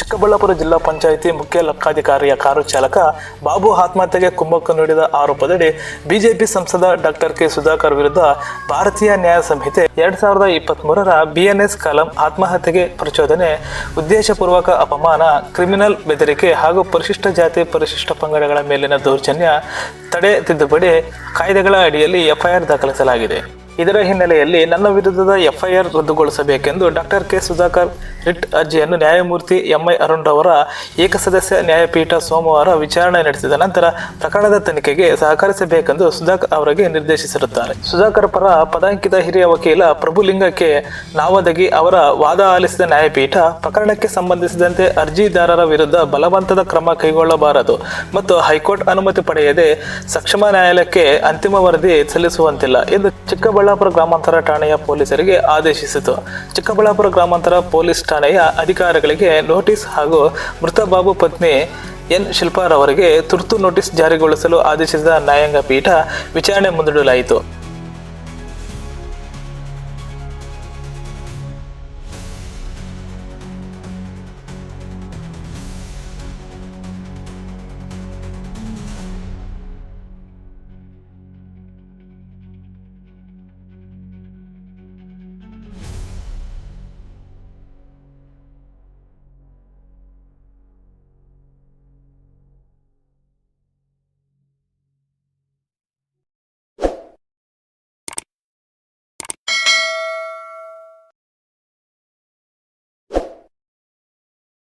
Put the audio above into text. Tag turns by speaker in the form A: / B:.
A: ಚಿಕ್ಕಬಳ್ಳಾಪುರ ಜಿಲ್ಲಾ ಪಂಚಾಯಿತಿ ಮುಖ್ಯ ಲೆಕ್ಕಾಧಿಕಾರಿಯ ಕಾರು ಚಾಲಕ ಬಾಬು ಆತ್ಮಹತ್ಯೆಗೆ ಕುಮ್ಮಕ್ಕು ನೀಡಿದ ಆರೋಪದಡಿ ಬಿಜೆಪಿ ಸಂಸದ ಡಾಕ್ಟರ್ ಕೆ ಸುಧಾಕರ್ ವಿರುದ್ಧ ಭಾರತೀಯ ನ್ಯಾಯ ಸಂಹಿತೆ ಎರಡ್ ಸಾವಿರದ ಇಪ್ಪತ್ಮೂರರ ಬಿಎನ್ಎಸ್ ಕಾಲಂ ಆತ್ಮಹತ್ಯೆಗೆ ಪ್ರಚೋದನೆ, ಉದ್ದೇಶಪೂರ್ವಕ ಅಪಮಾನ, ಕ್ರಿಮಿನಲ್ ಬೆದರಿಕೆ ಹಾಗೂ ಪರಿಶಿಷ್ಟ ಜಾತಿ ಪರಿಶಿಷ್ಟ ಪಂಗಡಗಳ ಮೇಲಿನ ದೌರ್ಜನ್ಯ ತಡೆ ತಿದ್ದುಪಡಿ ಕಾಯ್ದೆಗಳ ಅಡಿಯಲ್ಲಿ ಎಫ್ಐಆರ್ ದಾಖಲಿಸಲಾಗಿದೆ. ಇದರ ಹಿನ್ನೆಲೆಯಲ್ಲಿ ನನ್ನ ವಿರುದ್ಧದ ಎಫ್ಐಆರ್ ರದ್ದುಗೊಳಿಸಬೇಕೆಂದು ಡಾಕ್ಟರ್ ಕೆ ಸುಧಾಕರ್ ರಿಟ್ ಅರ್ಜಿಯನ್ನು ನ್ಯಾಯಮೂರ್ತಿ ಎಂಐ ಅರುಣ್ ರವರ ಏಕಸದಸ್ಯ ನ್ಯಾಯಪೀಠ ಸೋಮವಾರ ವಿಚಾರಣೆ ನಡೆಸಿದ ನಂತರ ಪ್ರಕರಣದ ತನಿಖೆಗೆ ಸಹಕರಿಸಬೇಕೆಂದು ಸುಧಾಕರ್ ಅವರಿಗೆ ನಿರ್ದೇಶಿಸಿರುತ್ತಾರೆ. ಸುಧಾಕರ್ ಪರ ಪದಾಂಕಿತ ಹಿರಿಯ ವಕೀಲ ಪ್ರಭುಲಿಂಗಕ್ಕೆ ನಾವದಗಿ ಅವರ ವಾದ ಆಲಿಸಿದ ನ್ಯಾಯಪೀಠ ಪ್ರಕರಣಕ್ಕೆ ಸಂಬಂಧಿಸಿದಂತೆ ಅರ್ಜಿದಾರರ ವಿರುದ್ಧ ಬಲವಂತದ ಕ್ರಮ ಕೈಗೊಳ್ಳಬಾರದು ಮತ್ತು ಹೈಕೋರ್ಟ್ ಅನುಮತಿ ಪಡೆಯದೆ ಸಕ್ಷಮ ನ್ಯಾಯಾಲಯಕ್ಕೆ ಅಂತಿಮ ವರದಿ ಸಲ್ಲಿಸುವಂತಿಲ್ಲ ಎಂದು ಚಿಕ್ಕಬಳ್ಳಾಪುರ ಗ್ರಾಮಾಂತರ ಠಾಣೆಯ ಪೊಲೀಸರಿಗೆ ಆದೇಶಿಸಿತು. ಚಿಕ್ಕಬಳ್ಳಾಪುರ ಗ್ರಾಮಾಂತರ ಪೊಲೀಸ್ ಠಾಣೆಯ ಅಧಿಕಾರಿಗಳಿಗೆ ನೋಟಿಸ್ ಹಾಗೂ ಮೃತ ಬಾಬು ಪತ್ನಿ ಎನ್ ಶಿಲ್ಪಾರವರಿಗೆ ತುರ್ತು ನೋಟಿಸ್ ಜಾರಿಗೊಳಿಸಲು ಆದೇಶಿಸಿದ ನ್ಯಾಯಾಂಗ ಪೀಠ ವಿಚಾರಣೆ ಮುಂದೂಡಲಾಯಿತು.